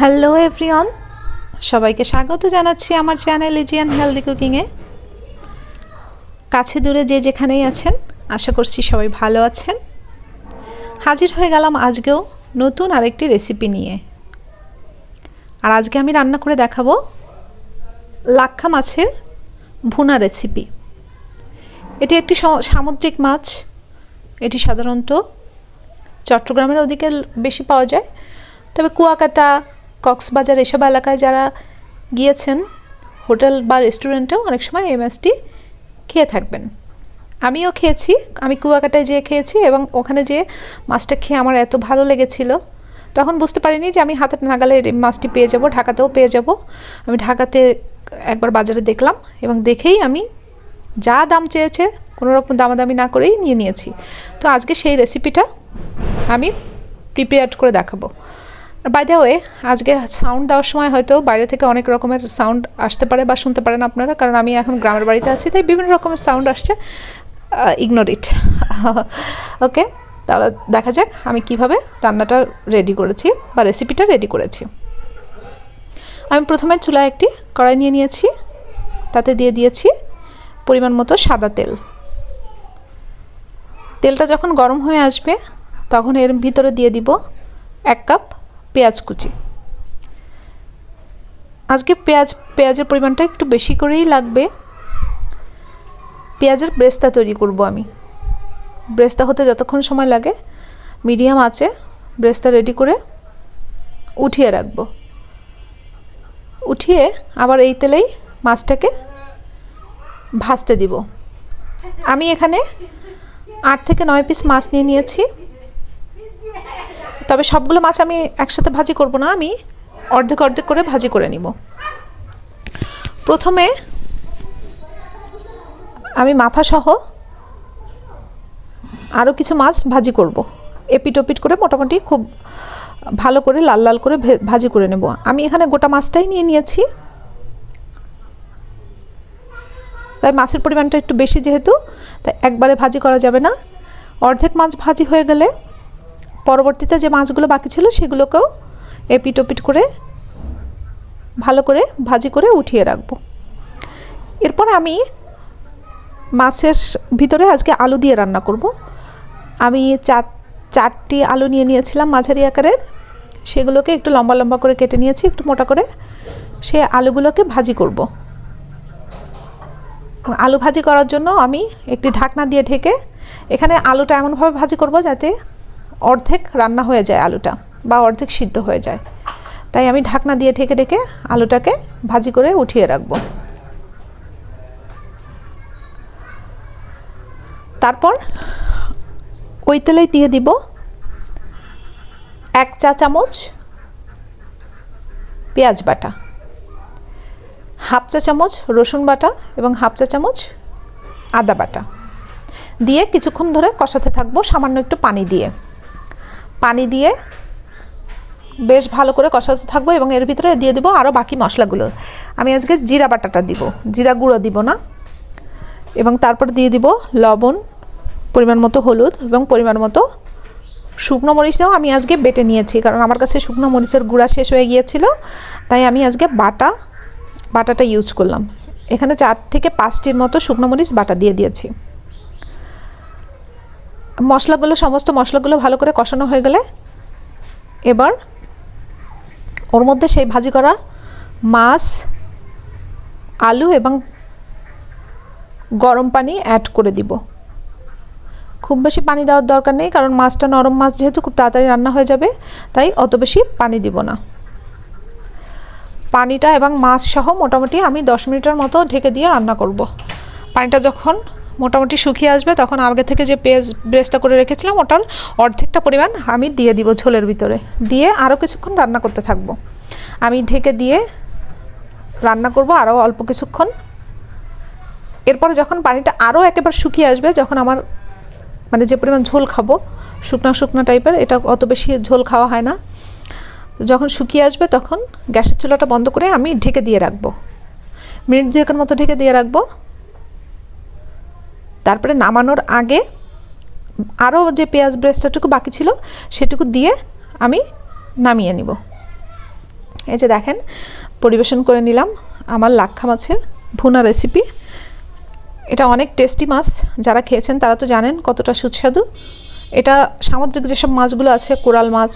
Hello everyone সবাইকে স্বাগত জানাচ্ছি আমার চ্যানেল এজিয়ান হেলদি কুকিংয়ে কাছে দূরে যে যেখানেই আছেন, আশা করছি সবাই ভালো আছেন। হাজির হয়ে গেলাম আজকেও নতুন আরেকটি রেসিপি নিয়ে। আর আজকে আমি রান্না করে দেখাবো লাক্ষা মাছের ভুনা রেসিপি এটি একটি সামুদ্রিক মাছ। এটি সাধারণত চট্টগ্রামের ওদিকে বেশি পাওয়া যায়। তবে কুয়াকাটা কক্সবাজার এসব এলাকায় যারা গিয়েছেন, হোটেল বা রেস্টুরেন্টেও অনেক সময় এই মাছটি খেয়ে থাকবেন। আমিও খেয়েছি, আমি কুয়াকাটায় যেয়ে খেয়েছি এবং ওখানে যেয়ে মাছটা খেয়ে আমার এত ভালো লেগেছিল। তখন বুঝতে পারিনি যে আমি হাতের নাগালে মাছটি পেয়ে যাব, ঢাকাতেও পেয়ে যাব। আমি ঢাকাতে একবার বাজারে দেখলাম এবং দেখেই আমি যা দাম চেয়েছে কোনো রকম দামাদামি না করেই নিয়ে নিয়েছি। তো আজকে সেই রেসিপিটা আমি প্রিপেয়ার করে দেখাবো। বাই দ্য ওয়ে আজকে সাউন্ড দেওয়ার সময় হয়তো বাইরে থেকে অনেক রকমের সাউন্ড আসতে পারে বা শুনতে পারেন আপনারা, কারণ আমি এখন গ্রামের বাড়িতে আছি, তাই বিভিন্ন রকমের সাউন্ড আসছে। ইগনোর ইট ওকে তাহলে দেখা যাক আমি কীভাবে রান্নাটা রেডি করেছি বা রেসিপিটা রেডি করেছি। আমি প্রথমে চুলায় একটি কড়াই নিয়ে নিয়েছি, তাতে দিয়ে দিয়েছি পরিমাণ মতো সাদা তেল। তেলটা যখন গরম হয়ে আসবে, তখন এর ভিতরে দিয়ে দিব এক কাপ পেঁয়াজ কুচি। আজকে পেঁয়াজ, পেঁয়াজের পরিমাণটা একটু বেশি করেই লাগবে। পেঁয়াজের ব্রেস্তা তৈরি করব আমি। ব্রেস্তা হতে যতক্ষণ সময় লাগে, মিডিয়াম আছে ব্রেস্তা রেডি করে উঠিয়ে রাখব। উঠিয়ে আবার এই তেলেই মাছটাকে ভাজতে দিব। আমি এখানে আট থেকে নয় পিস মাছ নিয়ে নিয়েছি। তবে সবগুলো মাছ আমি একসাথে ভাজি করব না, আমি অর্ধেক অর্ধেক করে ভাজি করে নিব। প্রথমে আমি মাথা সহ আরও কিছু মাছ ভাজি করব। এপিট ওপিট করে মোটামুটি খুব ভালো করে লাল লাল করে ভাজি করে নেব। আমি এখানে গোটা মাছটাই নিয়ে নিয়েছি। তাই মাছের পরিমাণটা একটু বেশি যেহেতু, তাই একবারে ভাজি করা যাবে না। অর্ধেক মাছ ভাজি হয়ে গেলে পরবর্তীতে যে মাছগুলো বাকি ছিল সেগুলোকেও এপিট ওপিট করে ভালো করে ভাজি করে উঠিয়ে রাখব। এরপর আমি মাছের ভিতরে আজকে আলু দিয়ে রান্না করব। আমি চার, চারটি আলু নিয়ে নিয়েছিলাম মাঝারি আকারের। সেগুলোকে একটু লম্বা লম্বা করে কেটে নিয়েছি, একটু মোটা করে। সে আলুগুলোকে ভাজি করব। আলু ভাজি করার জন্য আমি একটি ঢাকনা দিয়ে ঢেকে এখানে আলুটা এমনভাবে ভাজি করব যাতে অর্ধেক রান্না হয়ে যায় আলুটা বা অর্ধেক সিদ্ধ হয়ে যায়। তাই আমি ঢাকনা দিয়ে ঢেকে ঢেকে আলুটাকে ভাজি করে উঠিয়ে রাখব। তারপর ওই তেলেই দিয়ে দিব এক চা চামচ পেঁয়াজ বাটা, হাফ চা চামচ রসুন বাটা এবং হাফ চা চামচ আদা বাটা। দিয়ে কিছুক্ষণ ধরে কষাতে থাকব সামান্য একটু পানি দিয়ে। পানি দিয়ে বেশ ভালো করে কষাতে থাকব এবং এর ভিতরে দিয়ে দেবো আরও বাকি মশলাগুলো। আমি আজকে জিরা বাটাটা দিব, জিরা গুঁড়ো দিব না। এবং তারপর দিয়ে দিব লবণ, পরিমাণ মতো হলুদ এবং পরিমাণ মতো শুকনো মরিচও আমি আজকে বেটে নিয়েছি, কারণ আমার কাছে শুকনো মরিচের গুঁড়া শেষ হয়ে গিয়েছিল। তাই আমি আজকে বাটা, বাটাটা ইউজ করলাম। এখানে চার থেকে পাঁচটির মতো শুকনো মরিচ বাটা দিয়ে দিয়েছি। মশলাগুলো, সমস্ত মশলাগুলো ভালো করে কষানো হয়ে গেলে এবার ওর মধ্যে সেই ভাজি করা মাছ, আলু এবং গরম পানি অ্যাড করে দিব খুব বেশি পানি দেওয়ার দরকার নেই, কারণ মাছটা নরম মাছ যেহেতু খুব তাড়াতাড়ি রান্না হয়ে যাবে, তাই অত বেশি পানি দিব না পানিটা এবং মাছ সহ মোটামুটি আমি দশ মিনিটের মতো ঢেকে দিয়ে রান্না করব। পানিটা যখন মোটামুটি শুকিয়ে আসবে, তখন আগে থেকে যে পেঁয়াজ ব্রেস্তা করে রেখেছিলাম, ওটার অর্ধেকটা পরিমাণ আমি দিয়ে দিব ঝোলের ভিতরে। দিয়ে আরও কিছুক্ষণ রান্না করতে থাকব। আমি ঢেকে দিয়ে রান্না করব আরও অল্প কিছুক্ষণ। এরপরে যখন পানিটা আরও একেবারে শুকিয়ে আসবে, যখন আমার মানে যে পরিমাণ ঝোল খাব, শুকনা শুকনা টাইপের, এটা অত বেশি ঝোল খাওয়া হয় না। যখন শুকিয়ে আসবে, তখন গ্যাসের চুলাটা বন্ধ করে আমি ঢেকে দিয়ে রাখব। মিনিট দুয়েকের মতো ঢেকে দিয়ে রাখব। তারপরে নামানোর আগে আরও যে পেঁয়াজ ব্রেস্টাটুকু বাকি ছিল, সেটুকু দিয়ে আমি নামিয়ে নিব। এই যে দেখেন, পরিবেশন করে নিলাম আমার লাক্ষা মাছের ভুনা রেসিপি এটা অনেক টেস্টি মাছ, যারা খেয়েছেন তারা তো জানেন কতটা সুস্বাদু। এটা সামুদ্রিক যেসব মাছগুলো আছে, কোরাল মাছ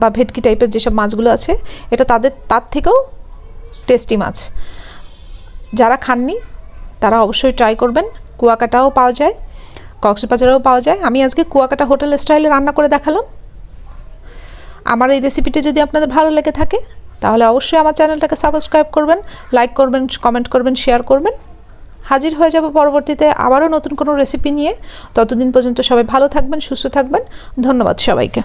বা ভেটকি টাইপের যেসব মাছগুলো আছে, এটা তাদের, তার থেকেও টেস্টি মাছ। যারা খাননি তারা অবশ্যই ট্রাই করবেন। কুয়াকাটাও পাওয়া যায়, কক্সবাজারেও পাওয়া যায়। আমি আজকে কুয়াকাটা হোটেল স্টাইলে রান্না করে দেখালাম। আমার এই রেসিপিটি যদি আপনাদের ভালো লেগে থাকে, তাহলে অবশ্যই আমার চ্যানেলটাকে সাবস্ক্রাইব করবেন লাইক করবেন কমেন্ট করবেন শেয়ার করবেন। হাজির হয়ে যাব পরবর্তীতে আবারও নতুন কোনো রেসিপি নিয়ে। ততদিন পর্যন্ত সবাই ভালো থাকবেন, সুস্থ থাকবেন। ধন্যবাদ সবাইকে।